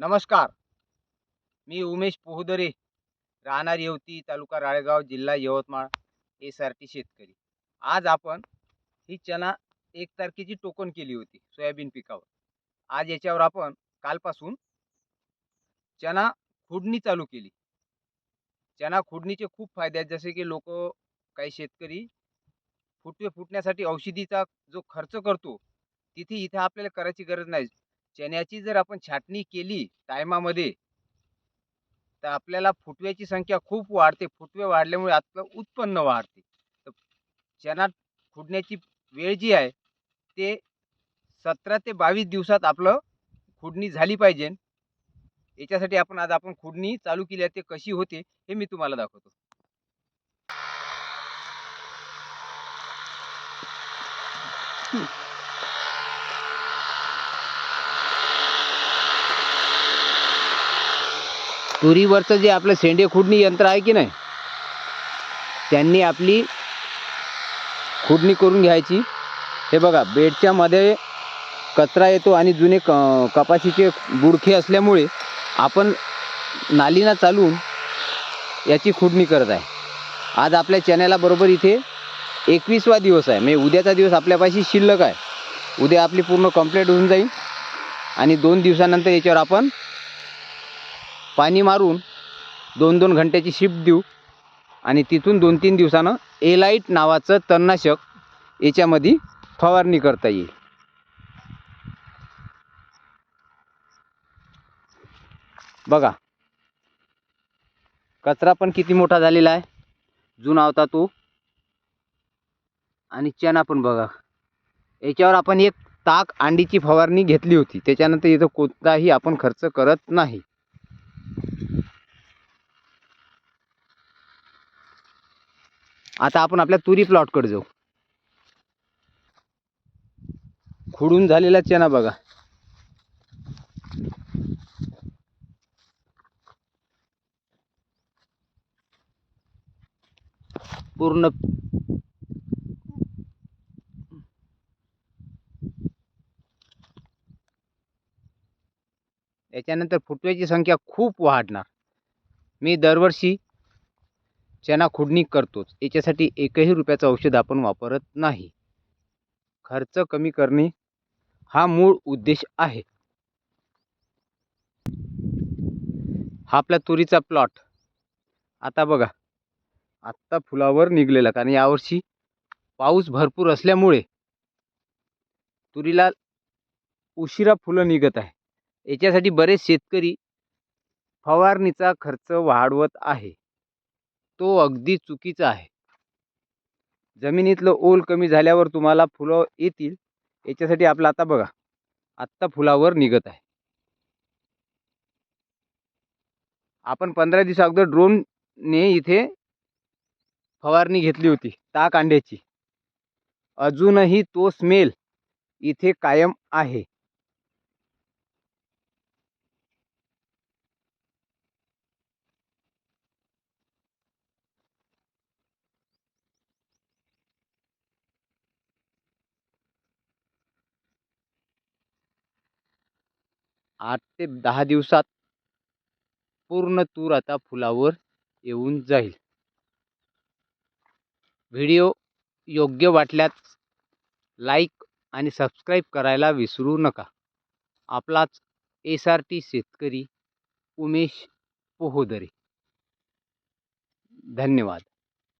नमस्कार. मी उमेश पोहदरे राहणार येवती तालुका राळेगाव जिल्हा यवतमाळ हे सारखी शेतकरी. आज आपण ही चना एक तारखेची टोकन केली होती सोयाबीन पिकावर. आज याच्यावर आपण कालपासून चना खुडणी चालू केली. चना खुडणीचे खूप फायदे आहेत जसे की लोक काही शेतकरी फुटवे फुटण्यासाठी औषधीचा जो खर्च करतो तिथे इथे आपल्याला करायची गरज नाही. चण्याची जर आपण छाटणी केली टायमामध्ये तर आपल्याला फुटव्याची संख्या खूप वाढते. फुटवे वाढल्यामुळे आपलं उत्पन्न वाढते. तर चना खुडण्याची वेळ जी आहे ते सतरा ते बावीस दिवसात आपलं खुडणी झाली पाहिजे. याच्यासाठी आपण आज आपण खुडणी चालू केली आहे ते कशी होते हे मी तुम्हाला दाखवतो. तुरीवरचं जे आपलं सेंडे खुडणी यंत्र आहे की नाही त्यांनी आपली खुडणी करून घ्यायची. हे बघा बेडच्या मध्ये कचरा येतो आणि जुने क कपाशीचे बुडखे असल्यामुळे आपण नालीना चालून याची खुडणी करत आहे. आज आपल्या चण्याला बरोबर इथे एकवीसवा दिवस आहे. म्हणजे उद्याचा दिवस आपल्यापाशी शिल्लक आहे. उद्या आपली पूर्ण कंप्लीट होऊन जाईल. आणि दोन दिवसानंतर याच्यावर आपण पाणी मारून दोन दोन घंट्याची शिफ्ट देऊ आणि तिथून दोन तीन दिवसानं एलाईट नावाचं तणनाशक याच्यामध्ये फवारणी करता येईल. बघा. कचरा पण किती मोठा झालेला आहे. जुना होता तो. आणि चना पण बघा. याच्यावर आपण एक ताक अंडीची फवारणी घेतली होती. त्याच्यानंतर इथं कोणताही आपण खर्च करत नाही. आता आपण आपल्या तुरी प्लॉटकडे जाऊ. खुडून झालेला चेना बघा. पूर्ण याच्यानंतर फुटव्याची संख्या खूप वाढणार. मी दरवर्षी चणा खुडणी करतोच याच्यासाठी एकही रुपयाचं औषध आपण वापरत नाही. खर्च कमी करणे हा मूळ उद्देश आहे. हा आपला तुरीचा प्लॉट आता बघा आत्ता फुलावर निघलेला कारण यावर्षी पाऊस भरपूर असल्यामुळे तुरीला उशिरा फुलं निघत आहे. याच्यासाठी बरेच शेतकरी फवारणीचा खर्च वाढवत आहे. तो अगदी चुकीचा आहे. जमिनीतलं ओल कमी झाल्यावर तुम्हाला फुलं येतील याच्यासाठी आपलं आता बघा आत्ता फुलावर निघत आहे. आपण पंधरा दिवसा अगोदर ड्रोनने इथे फवारणी घेतली होती ताक अंड्याची अजूनही तो स्मेल इथे कायम आहे. आठ ते दहा दिवसात पूर्ण तूर आता फुलावर येऊन जाईल. व्हिडिओ योग्य वाटल्यास लाईक आणि सबस्क्राईब करायला विसरू नका. आपलाच एस आर टी शेतकरी उमेश पोहोदरे. धन्यवाद.